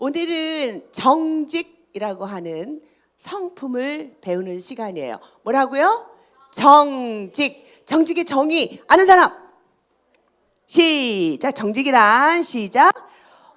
오늘은 정직이라고 하는 성품을 배우는 시간이에요. 뭐라고요? 정직. 정직의 정의 아는 사람? 시작. 정직이란 시작.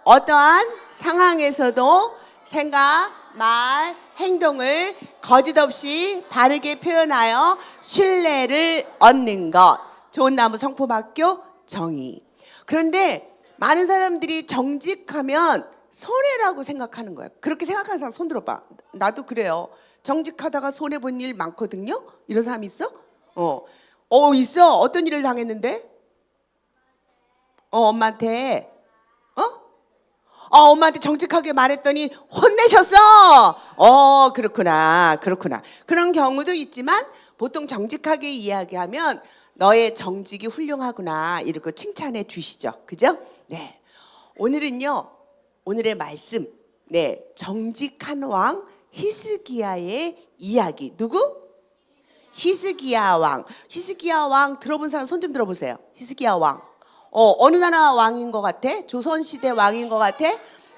어떠한 상황에서도 생각, 말, 행동을 거짓 없이 바르게 표현하여 신뢰를 얻는 것. 좋은 나무 성품학교 정의. 그런데 많은 사람들이 정직하면 손해라고 생각하는 거예요. 그렇게 생각하는 사람 손 들어봐. 나도 그래요. 정직하다가 손해 본 일 많거든요. 이런 사람 있어? 어, 어 있어. 어떤 일을 당했는데? 어 엄마한테 어? 어 엄마한테 정직하게 말했더니 혼내셨어. 어 그렇구나 그렇구나 그런 경우도 있지만 보통 정직하게 이야기하면 너의 정직이 훌륭하구나 이렇게 칭찬해 주시죠. 그죠? 네 오늘은요 오늘의 말씀 네 정직한 왕 히스기야의 이야기 누구? 히스기야 왕. 히스기야 왕 들어본 사람 손 좀 들어보세요. 히스기야 왕. 어, 어느 나라 왕인 것 같아? 조선시대 왕인 것 같아?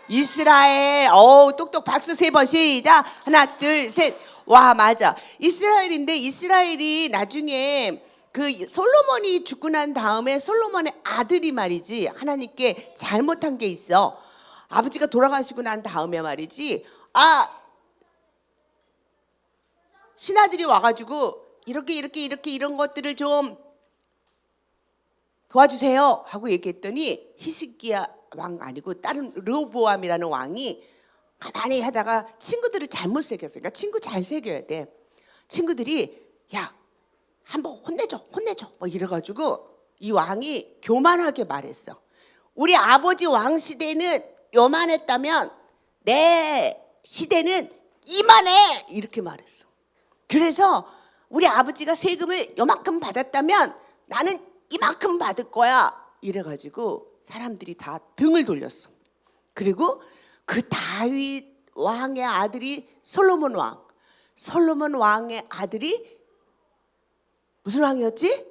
이스라엘. 어우, 똑똑 박수 세 번 시작. 하나, 둘, 셋. 와, 맞아. 이스라엘인데 이스라엘이 나중에 그 솔로몬이 죽고 난 다음에 솔로몬의 아들이 말이지 하나님께 잘못한 게 있어. 아버지가 돌아가시고 난 다음에 말이지. 아, 신하들이 와가지고 이렇게 이렇게 이렇게 이런 것들을 좀 도와주세요 하고 얘기했더니 히스기야 왕 아니고 다른 르보암이라는 왕이 가만히 하다가 친구들을 잘못 새겼어요. 그러니까 친구 잘 새겨야 돼. 친구들이 야 한번 혼내줘 혼내줘 뭐 이래가지고 이 왕이 교만하게 말했어. 우리 아버지 왕 시대는 요만했다면 내 시대는 이만해 이렇게 말했어. 그래서 우리 아버지가 세금을 요만큼 받았다면 나는 이만큼 받을 거야. 이래가지고 사람들이 다 등을 돌렸어. 그리고 그 다윗 왕의 아들이 솔로몬 왕. 솔로몬 왕의 아들이 무슨 왕이었지?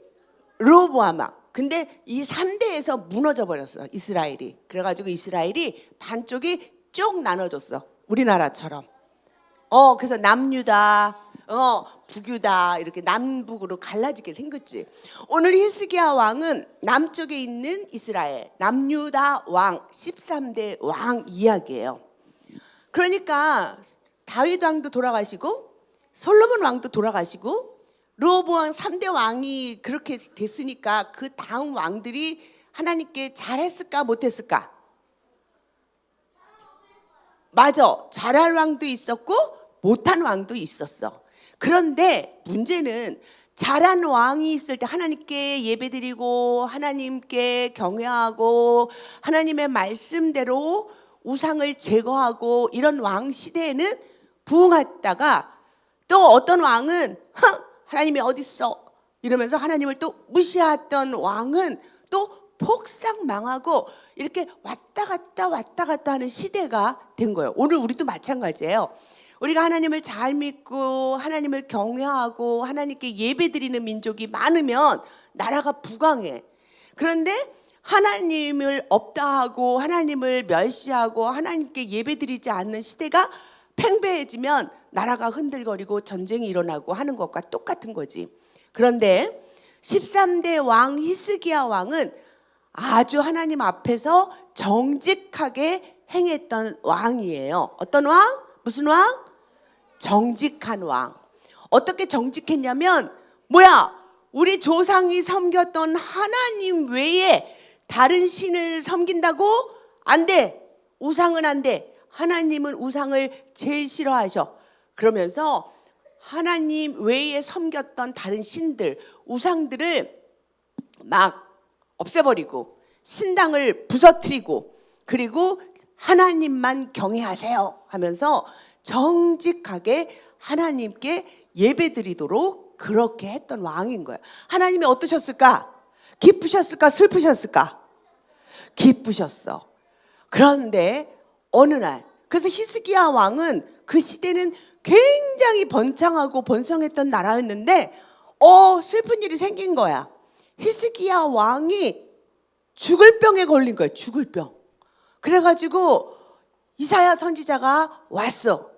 로보암 왕. 근데 이 3대에서 무너져 버렸어. 이스라엘이. 그래 가지고 이스라엘이 반쪽이 쭉 나눠졌어. 우리나라처럼. 어, 그래서 남유다, 어, 북유다 이렇게 남북으로 갈라지게 생겼지. 오늘 히스기야 왕은 남쪽에 있는 이스라엘 남유다 왕 13대 왕 이야기예요. 그러니까 다윗 왕도 돌아가시고 솔로몬 왕도 돌아가시고 로보왕 3대 왕이 그렇게 됐으니까 그 다음 왕들이 하나님께 잘했을까 못했을까? 맞아. 잘할 왕도 있었고 못한 왕도 있었어. 그런데 문제는 잘한 왕이 있을 때 하나님께 예배드리고 하나님께 경외하고 하나님의 말씀대로 우상을 제거하고 이런 왕 시대에는 부흥했다가 또 어떤 왕은 흥, 하나님이 어디 있어 이러면서 하나님을 또 무시했던 왕은 또 폭삭 망하고 이렇게 왔다 갔다 왔다 갔다 하는 시대가 된 거예요. 오늘 우리도 마찬가지예요. 우리가 하나님을 잘 믿고 하나님을 경외하고 하나님께 예배드리는 민족이 많으면 나라가 부강해. 그런데 하나님을 없다 하고 하나님을 멸시하고 하나님께 예배드리지 않는 시대가 팽배해지면 나라가 흔들거리고 전쟁이 일어나고 하는 것과 똑같은 거지. 그런데 13대 왕 히스기야 왕은 아주 하나님 앞에서 정직하게 행했던 왕이에요. 어떤 왕? 무슨 왕? 정직한 왕. 어떻게 정직했냐면 뭐야? 우리 조상이 섬겼던 하나님 외에 다른 신을 섬긴다고? 안 돼. 우상은 안 돼. 하나님은 우상을 제일 싫어하셔. 그러면서 하나님 외에 섬겼던 다른 신들, 우상들을 막 없애버리고 신당을 부서뜨리고 그리고 하나님만 경외하세요 하면서 정직하게 하나님께 예배드리도록 그렇게 했던 왕인 거예요. 하나님이 어떠셨을까? 기쁘셨을까? 슬프셨을까? 기쁘셨어. 그런데 어느 날 그래서 히스기야 왕은 그 시대는 굉장히 번창하고 번성했던 나라였는데 어 슬픈 일이 생긴 거야. 히스기야 왕이 죽을 병에 걸린 거야. 죽을 병. 그래가지고 이사야 선지자가 왔어.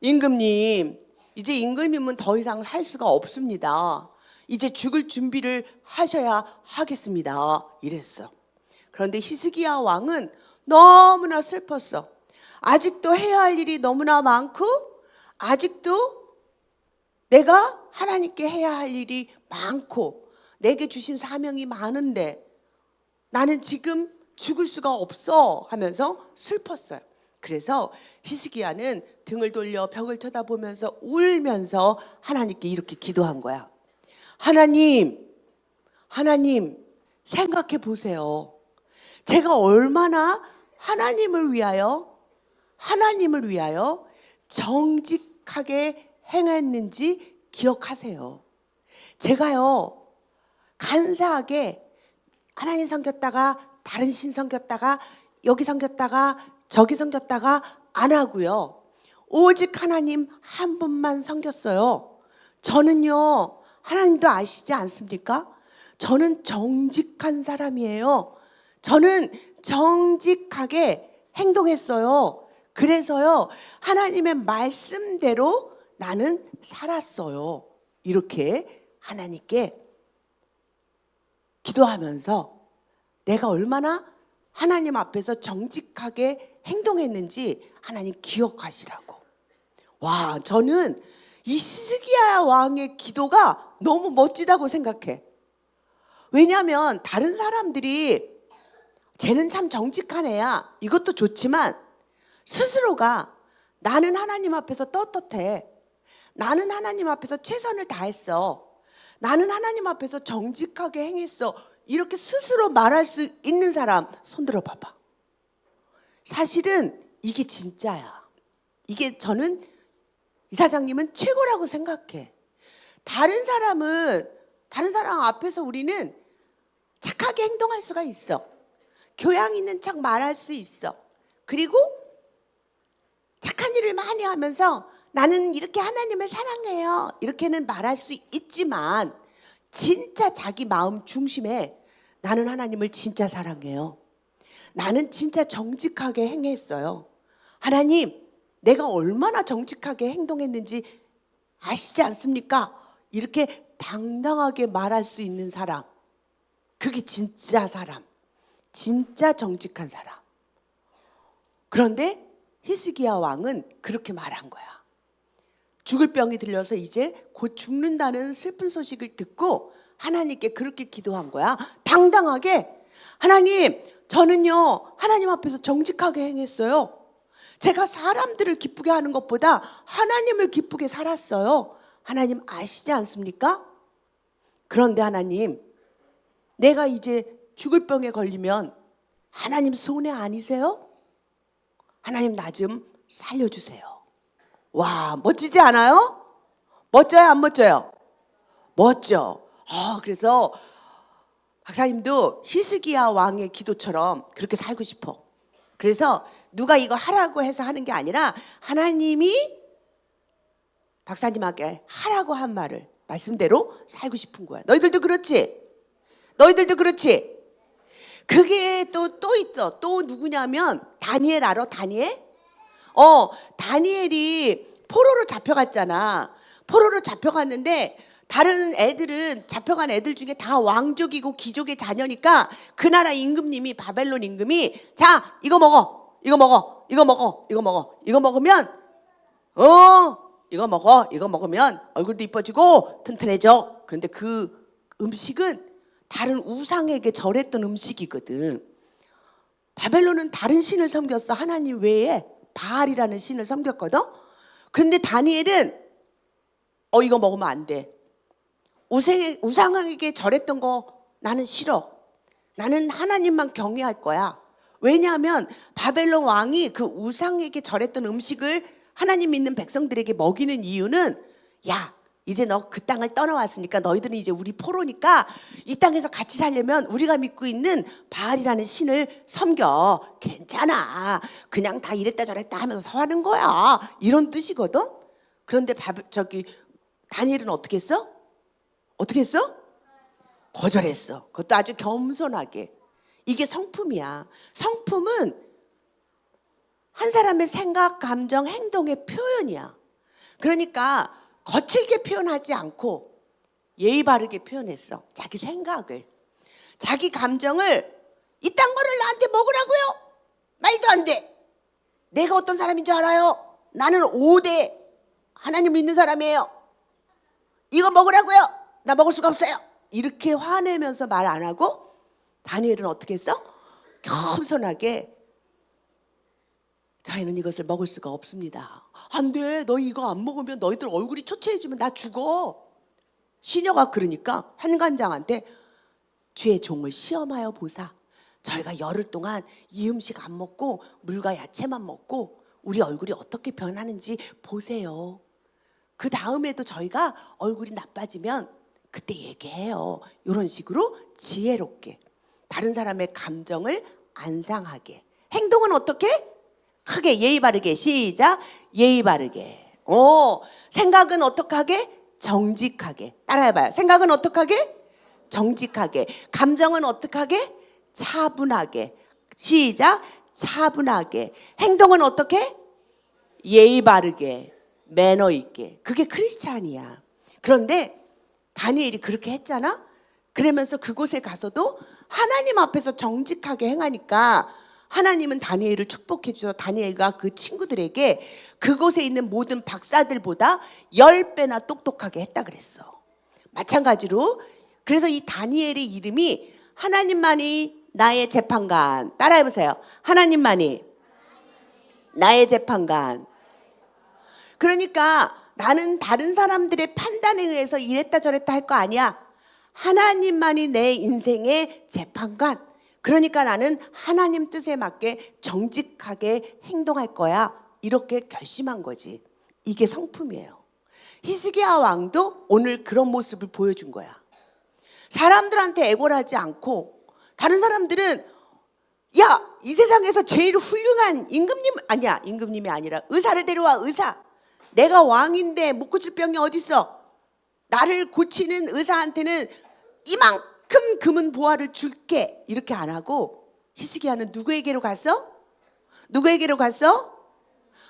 임금님, 이제 임금님은 더 이상 살 수가 없습니다. 이제 죽을 준비를 하셔야 하겠습니다. 이랬어. 그런데 히스기야 왕은 너무나 슬펐어. 아직도 해야 할 일이 너무나 많고 아직도 내가 하나님께 해야 할 일이 많고 내게 주신 사명이 많은데 나는 지금 죽을 수가 없어 하면서 슬펐어요. 그래서 히스기야는 등을 돌려 벽을 쳐다보면서 울면서 하나님께 이렇게 기도한 거야. 하나님, 하나님 생각해 보세요. 제가 얼마나 하나님을 위하여 하나님을 위하여 정직하게 행했는지 기억하세요. 제가요, 간사하게 하나님 섬겼다가 다른 신 섬겼다가 여기 섬겼다가 저기 섬겼다가 안 하고요. 오직 하나님 한 분만 섬겼어요. 저는요, 하나님도 아시지 않습니까? 저는 정직한 사람이에요. 저는 정직하게 행동했어요. 그래서요, 하나님의 말씀대로 나는 살았어요. 이렇게 하나님께 기도하면서 내가 얼마나 하나님 앞에서 정직하게 행동했는지 하나님 기억하시라고. 와, 저는 이 시스기야 왕의 기도가 너무 멋지다고 생각해. 왜냐하면 다른 사람들이 쟤는 참 정직한 애야. 이것도 좋지만 스스로가 나는 하나님 앞에서 떳떳해. 나는 하나님 앞에서 최선을 다했어. 나는 하나님 앞에서 정직하게 행했어. 이렇게 스스로 말할 수 있는 사람 손 들어 봐봐. 사실은 이게 진짜야. 이게 저는 이 사장님은 최고라고 생각해. 다른 사람은 다른 사람 앞에서 우리는 착하게 행동할 수가 있어. 교양 있는 척 말할 수 있어. 그리고 착한 일을 많이 하면서 나는 이렇게 하나님을 사랑해요. 이렇게는 말할 수 있지만 진짜 자기 마음 중심에 나는 하나님을 진짜 사랑해요. 나는 진짜 정직하게 행했어요. 하나님, 내가 얼마나 정직하게 행동했는지 아시지 않습니까? 이렇게 당당하게 말할 수 있는 사람. 그게 진짜 사람. 진짜 정직한 사람. 그런데 히스기야 왕은 그렇게 말한 거야. 죽을 병이 들려서 이제 곧 죽는다는 슬픈 소식을 듣고 하나님께 그렇게 기도한 거야. 당당하게 하나님, 저는요 하나님 앞에서 정직하게 행했어요. 제가 사람들을 기쁘게 하는 것보다 하나님을 기쁘게 살았어요. 하나님 아시지 않습니까? 그런데 하나님, 내가 이제 죽을 병에 걸리면 하나님 손해 아니세요? 하나님 나 좀 살려주세요. 와, 멋지지 않아요? 멋져요, 안 멋져요? 멋져. 아, 그래서 박사님도 히스기야 왕의 기도처럼 그렇게 살고 싶어. 그래서 누가 이거 하라고 해서 하는 게 아니라 하나님이 박사님에게 하라고 한 말을 말씀대로 살고 싶은 거야. 너희들도 그렇지? 너희들도 그렇지? 그게 또, 또 있어. 또 누구냐면, 다니엘 알아? 다니엘? 어, 다니엘이 포로로 잡혀갔잖아. 포로로 잡혀갔는데, 다른 애들은 잡혀간 애들 중에 다 왕족이고 귀족의 자녀니까 그 나라 임금님이 바벨론 임금이 자 이거 먹어 이거 먹어 이거 먹어 이거 먹어 이거 먹으면 어 이거 먹어 이거 먹으면 얼굴도 이뻐지고 튼튼해져 그런데 그 음식은 다른 우상에게 절했던 음식이거든 바벨론은 다른 신을 섬겼어 하나님 외에 바알이라는 신을 섬겼거든 근데 다니엘은 어 이거 먹으면 안 돼 우상에, 우상에게 절했던 거 나는 싫어. 나는 하나님만 경외할 거야. 왜냐하면 바벨론 왕이 그 우상에게 절했던 음식을 하나님 믿는 백성들에게 먹이는 이유는 야, 이제 너 그 땅을 떠나왔으니까 너희들은 이제 우리 포로니까 이 땅에서 같이 살려면 우리가 믿고 있는 바알이라는 신을 섬겨. 괜찮아. 그냥 다 이랬다 저랬다 하면서 서하는 거야. 이런 뜻이거든. 그런데 바, 저기 다니엘은 어떻게 했어? 어떻게 했어? 거절했어. 그것도 아주 겸손하게. 이게 성품이야. 성품은 한 사람의 생각, 감정, 행동의 표현이야. 그러니까 거칠게 표현하지 않고 예의 바르게 표현했어. 자기 생각을. 자기 감정을 이딴 거를 나한테 먹으라고요? 말도 안 돼. 내가 어떤 사람인 줄 알아요? 나는 5대 하나님 믿는 사람이에요. 이거 먹으라고요? 나 먹을 수가 없어요. 이렇게 화내면서 말 안 하고 다니엘은 어떻게 했어? 겸손하게 저희는 이것을 먹을 수가 없습니다. 안 돼. 너 이거 안 먹으면 너희들 얼굴이 초췌해지면 나 죽어. 시녀가 그러니까 환관장한테 주의 종을 시험하여 보사. 저희가 열흘 동안 이 음식 안 먹고 물과 야채만 먹고 우리 얼굴이 어떻게 변하는지 보세요. 그 다음에도 저희가 얼굴이 나빠지면 그때 얘기해요. 이런 식으로 지혜롭게 다른 사람의 감정을 안 상하게 행동은 어떻게? 크게 예의 바르게 시작. 예의 바르게. 오 생각은 어떻게 하게? 정직하게. 따라해봐요. 생각은 어떻게 하게? 정직하게. 감정은 어떻게 하게? 차분하게. 시작. 차분하게. 행동은 어떻게? 예의 바르게 매너 있게. 그게 크리스찬이야. 그런데 다니엘이 그렇게 했잖아? 그러면서 그곳에 가서도 하나님 앞에서 정직하게 행하니까 하나님은 다니엘을 축복해 주셔서 다니엘과 그 친구들에게 그곳에 있는 모든 박사들보다 열 배나 똑똑하게 했다 그랬어. 마찬가지로 그래서 이 다니엘의 이름이 하나님만이 나의 재판관 따라해 보세요. 하나님만이 나의 재판관. 그러니까 나는 다른 사람들의 판단에 의해서 이랬다 저랬다 할 거 아니야. 하나님만이 내 인생의 재판관. 그러니까 나는 하나님 뜻에 맞게 정직하게 행동할 거야. 이렇게 결심한 거지. 이게 성품이에요. 히스기야 왕도 오늘 그런 모습을 보여준 거야. 사람들한테 애골하지 않고 다른 사람들은 야, 이 세상에서 제일 훌륭한 임금님 아니야. 임금님이 아니라 의사를 데려와 의사. 내가 왕인데 못 고칠 병이 어딨어? 나를 고치는 의사한테는 이만큼 금은 보화를 줄게. 이렇게 안 하고 히스기야는 누구에게로 갔어? 누구에게로 갔어?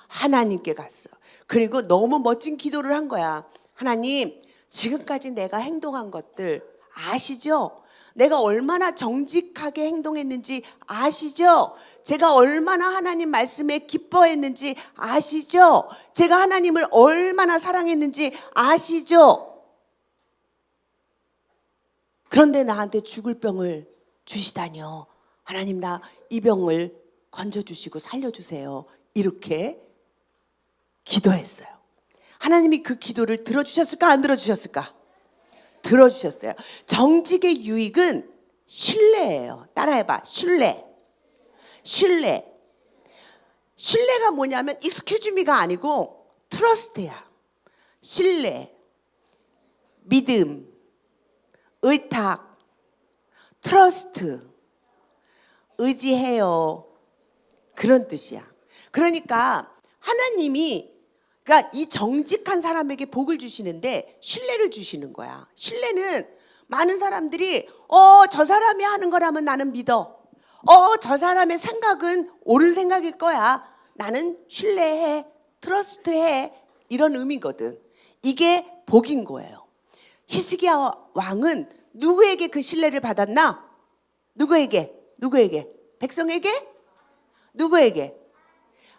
하나님께 갔어. 그리고 너무 멋진 기도를 한 거야. 하나님, 지금까지 내가 행동한 것들 아시죠? 내가 얼마나 정직하게 행동했는지 아시죠? 제가 얼마나 하나님 말씀에 기뻐했는지 아시죠? 제가 하나님을 얼마나 사랑했는지 아시죠? 그런데 나한테 죽을 병을 주시다니요. 하나님 나 이 병을 건져 주시고 살려 주세요. 이렇게 기도했어요. 하나님이 그 기도를 들어 주셨을까 안 들어 주셨을까? 들어 주셨어요. 정직의 유익은 신뢰예요. 따라해 봐. 신뢰. 신뢰. 신뢰가 뭐냐면 익스큐즈미가 아니고 트러스트야. 신뢰. 믿음. 의탁, 트러스트, 의지해요. 그런 뜻이야. 그러니까 하나님이 그러니까 이 정직한 사람에게 복을 주시는데 신뢰를 주시는 거야. 신뢰는 많은 사람들이 어, 저 사람이 하는 거라면 나는 믿어. 어, 저 사람의 생각은 옳은 생각일 거야. 나는 신뢰해. 트러스트해. 이런 의미거든. 이게 복인 거예요. 히스기야 왕은 누구에게 그 신뢰를 받았나? 누구에게? 누구에게? 백성에게? 누구에게?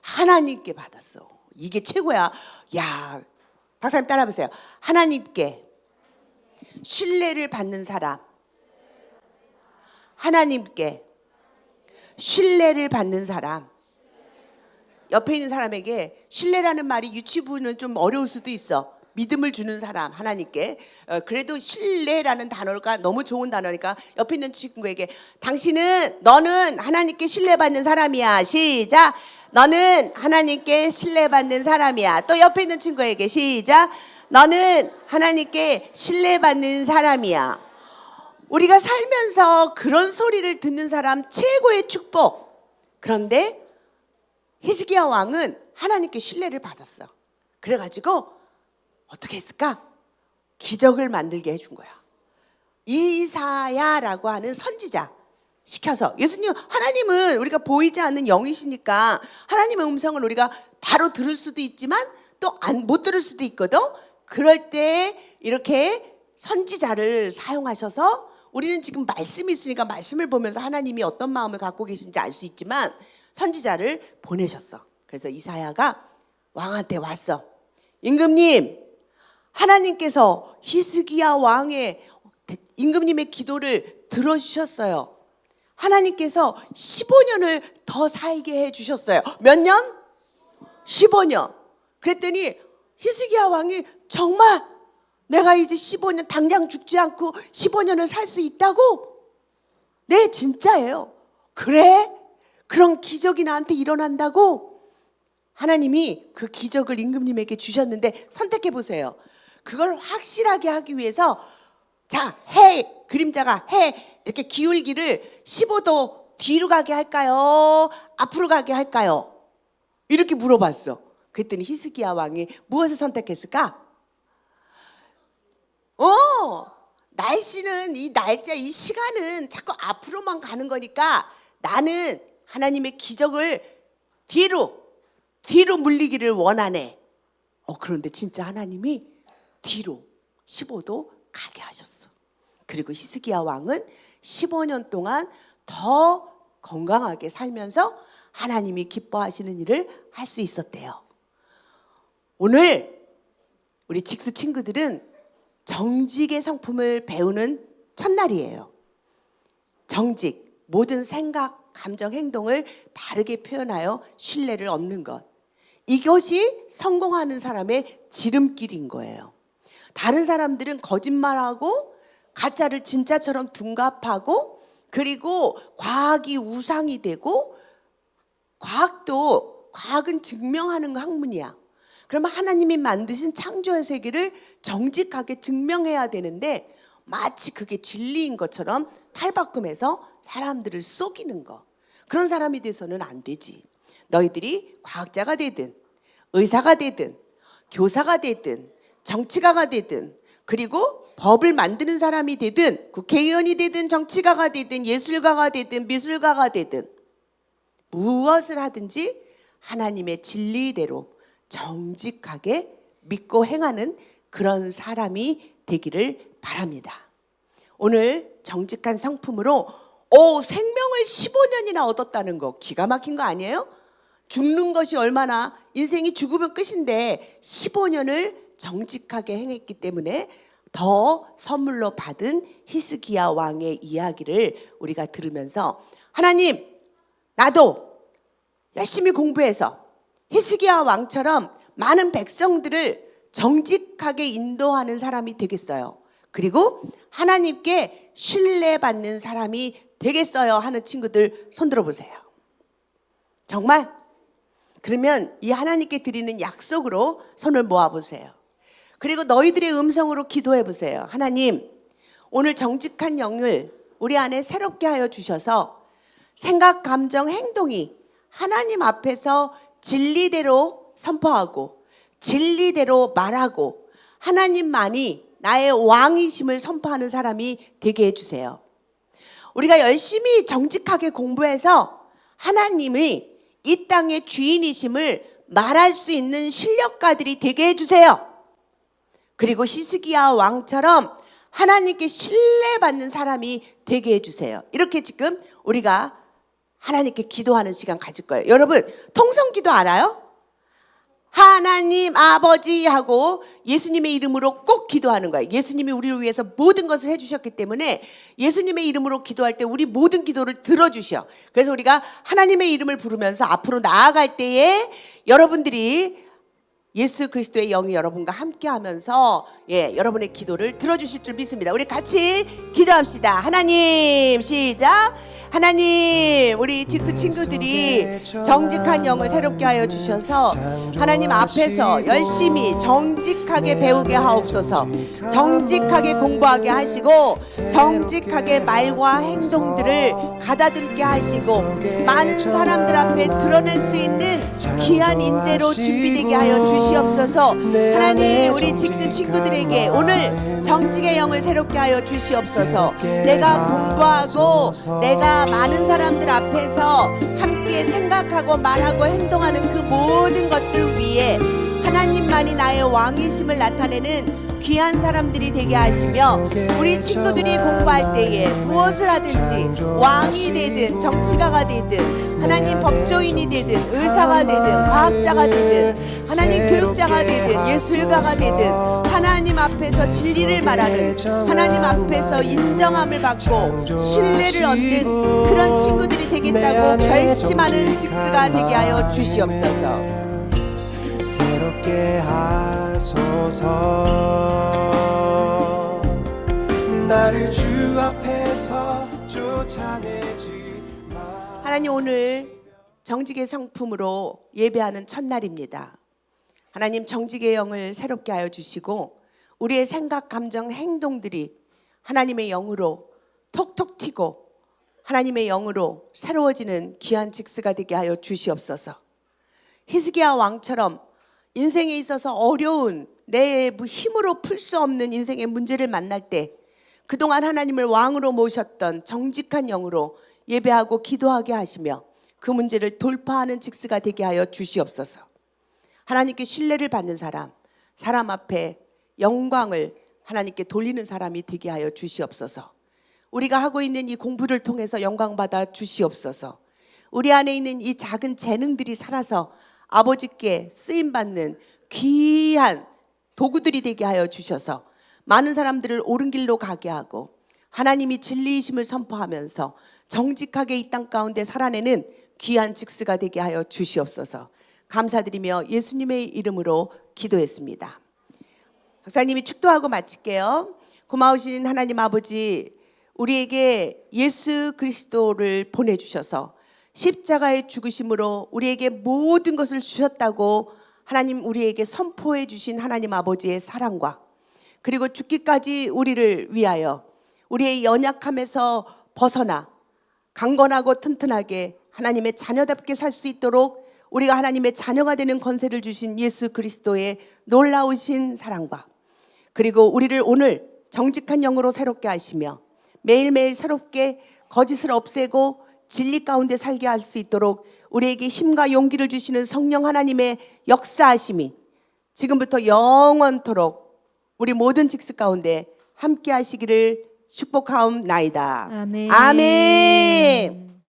하나님께 받았어. 이게 최고야. 야, 박사님 따라 보세요. 하나님께 신뢰를 받는 사람. 하나님께 신뢰를 받는 사람. 옆에 있는 사람에게 신뢰라는 말이 유치부는 좀 어려울 수도 있어. 믿음을 주는 사람 하나님께. 어, 그래도 신뢰라는 단어가 너무 좋은 단어니까 옆에 있는 친구에게 당신은 너는 하나님께 신뢰받는 사람이야. 시작 너는 하나님께 신뢰받는 사람이야. 또 옆에 있는 친구에게 시작 너는 하나님께 신뢰받는 사람이야. 우리가 살면서 그런 소리를 듣는 사람 최고의 축복. 그런데 히스기야 왕은 하나님께 신뢰를 받았어. 그래가지고 어떻게 했을까? 기적을 만들게 해준 거야. 이사야라고 하는 선지자. 시켜서 예수님 하나님은 우리가 보이지 않는 영이시니까 하나님의 음성을 우리가 바로 들을 수도 있지만 또못 들을 수도 있거든. 그럴 때 이렇게 선지자를 사용하셔서 우리는 지금 말씀이 있으니까 말씀을 보면서 하나님이 어떤 마음을 갖고 계신지 알 수 있지만 선지자를 보내셨어. 그래서 이사야가 왕한테 왔어. 임금님, 하나님께서 히스기야 왕의 임금님의 기도를 들어주셨어요. 하나님께서 15년을 더 살게 해주셨어요. 몇 년? 15년. 그랬더니 히스기야 왕이 정말 내가 이제 15년 당장 죽지 않고 15년을 살 수 있다고? 네, 진짜예요. 그래? 그런 기적이 나한테 일어난다고? 하나님이 그 기적을 임금님에게 주셨는데 선택해 보세요. 그걸 확실하게 하기 위해서 자, 해 그림자가 해 이렇게 기울기를 15도 뒤로 가게 할까요? 앞으로 가게 할까요? 이렇게 물어봤어. 그랬더니 히스기야 왕이 무엇을 선택했을까? 어, 날씨는 이 날짜, 이 시간은 자꾸 앞으로만 가는 거니까 나는 하나님의 기적을 뒤로, 뒤로 물리기를 원하네. 어, 그런데 진짜 하나님이 뒤로 15도 가게 하셨어. 그리고 히스기야 왕은 15년 동안 더 건강하게 살면서 하나님이 기뻐하시는 일을 할 수 있었대요. 오늘 우리 직수 친구들은 정직의 성품을 배우는 첫날이에요. 정직, 모든 생각, 감정, 행동을 바르게 표현하여 신뢰를 얻는 것. 이것이 성공하는 사람의 지름길인 거예요. 다른 사람들은 거짓말하고 가짜를 진짜처럼 둔갑하고 그리고 과학이 우상이 되고 과학도 과학은 증명하는 학문이야. 그러면 하나님이 만드신 창조의 세계를 정직하게 증명해야 되는데 마치 그게 진리인 것처럼 탈바꿈해서 사람들을 속이는 거. 그런 사람이 돼서는 안 되지. 너희들이 과학자가 되든 의사가 되든 교사가 되든 정치가가 되든 그리고 법을 만드는 사람이 되든 국회의원이 되든 정치가가 되든 예술가가 되든 미술가가 되든 무엇을 하든지 하나님의 진리대로 정직하게 믿고 행하는 그런 사람이 되기를 바랍니다. 오늘 정직한 성품으로 오 생명을 15년이나 얻었다는 거 기가 막힌 거 아니에요? 죽는 것이 얼마나 인생이 죽으면 끝인데 15년을 정직하게 행했기 때문에 더 선물로 받은 히스기야 왕의 이야기를 우리가 들으면서 하나님 나도 열심히 공부해서 히스기야 왕처럼 많은 백성들을 정직하게 인도하는 사람이 되겠어요. 그리고 하나님께 신뢰받는 사람이 되겠어요 하는 친구들 손들어 보세요. 정말 그러면 이 하나님께 드리는 약속으로 손을 모아 보세요. 그리고 너희들의 음성으로 기도해 보세요. 하나님, 오늘 정직한 영을 우리 안에 새롭게 하여 주셔서 생각, 감정, 행동이 하나님 앞에서 진리대로 선포하고 진리대로 말하고 하나님만이 나의 왕이심을 선포하는 사람이 되게 해주세요. 우리가 열심히 정직하게 공부해서 하나님이 이 땅의 주인이심을 말할 수 있는 실력가들이 되게 해주세요. 그리고 히스기야 왕처럼 하나님께 신뢰받는 사람이 되게 해주세요. 이렇게 지금 우리가 하나님께 기도하는 시간 가질 거예요. 여러분, 통성 기도 알아요? 하나님 아버지 하고 예수님의 이름으로 꼭 기도하는 거예요. 예수님이 우리를 위해서 모든 것을 해주셨기 때문에 예수님의 이름으로 기도할 때 우리 모든 기도를 들어주셔. 그래서 우리가 하나님의 이름을 부르면서 앞으로 나아갈 때에 여러분들이 예수 그리스도의 영이 여러분과 함께 하면서 예, 여러분의 기도를 들어주실 줄 믿습니다. 우리 같이 기도합시다. 하나님, 시작. 하나님, 우리 직수 친구들이 정직한 영을 새롭게 하여 주셔서 하나님 앞에서 열심히 정직하게 배우게 하옵소서. 정직하게 공부하게 하시고 정직하게 말과 행동들을 가다듬게 하시고 많은 사람들 앞에 드러낼 수 있는 귀한 인재로 준비되게 하여 주시옵소서. 하나님, 우리 직수 친구들 에게 오늘 정직의 영을 새롭게 하여 주시옵소서. 내가 공부하고 내가 많은 사람들 앞에서 함께 생각하고 말하고 행동하는 그 모든 것들 위에 하나님만이 나의 왕이심을 나타내는 귀한 사람들이 되게 하시며 우리 친구들이 공부할 때에 무엇을 하든지 왕이 되든 정치가가 되든 하나님 법조인이 되든 의사가 되든 과학자가 되든 하나님 교육자가 되든 예술가가 되든 하나님 앞에서 진리를 말하는 하나님 앞에서 인정함을 받고 신뢰를 얻는 그런 친구들이 되겠다고 결심하는 직스가 되게 하여 주시옵소서. 새롭게 하소서 나를 주 앞에서 쫓아내지 마 하나님 오늘 정직의 성품으로 예배하는 첫날입니다. 하나님 정직의 영을 새롭게 하여 주시고 우리의 생각, 감정, 행동들이 하나님의 영으로 톡톡 튀고 하나님의 영으로 새로워지는 귀한 직스가 되게 하여 주시옵소서. 히스기야 왕처럼 인생에 있어서 어려운 내 힘으로 풀 수 없는 인생의 문제를 만날 때 그동안 하나님을 왕으로 모셨던 정직한 영으로 예배하고 기도하게 하시며 그 문제를 돌파하는 직스가 되게 하여 주시옵소서. 하나님께 신뢰를 받는 사람, 사람 앞에 영광을 하나님께 돌리는 사람이 되게 하여 주시옵소서. 우리가 하고 있는 이 공부를 통해서 영광 받아 주시옵소서. 우리 안에 있는 이 작은 재능들이 살아서 아버지께 쓰임 받는 귀한 도구들이 되게 하여 주셔서 많은 사람들을 옳은 길로 가게 하고 하나님이 진리이심을 선포하면서 정직하게 이 땅 가운데 살아내는 귀한 직스가 되게 하여 주시옵소서. 감사드리며 예수님의 이름으로 기도했습니다. 박사님이 축도하고 마칠게요. 고마우신 하나님 아버지, 우리에게 예수 그리스도를 보내주셔서 십자가의 죽으심으로 우리에게 모든 것을 주셨다고 하나님 우리에게 선포해 주신 하나님 아버지의 사랑과 그리고 죽기까지 우리를 위하여 우리의 연약함에서 벗어나 강건하고 튼튼하게 하나님의 자녀답게 살 수 있도록 우리가 하나님의 자녀가 되는 권세를 주신 예수 그리스도의 놀라우신 사랑과 그리고 우리를 오늘 정직한 영으로 새롭게 하시며 매일매일 새롭게 거짓을 없애고 진리 가운데 살게 할 수 있도록 우리에게 힘과 용기를 주시는 성령 하나님의 역사하심이 지금부터 영원토록 우리 모든 직스 가운데 함께 하시기를 축복하옵나이다. 아멘. 아멘.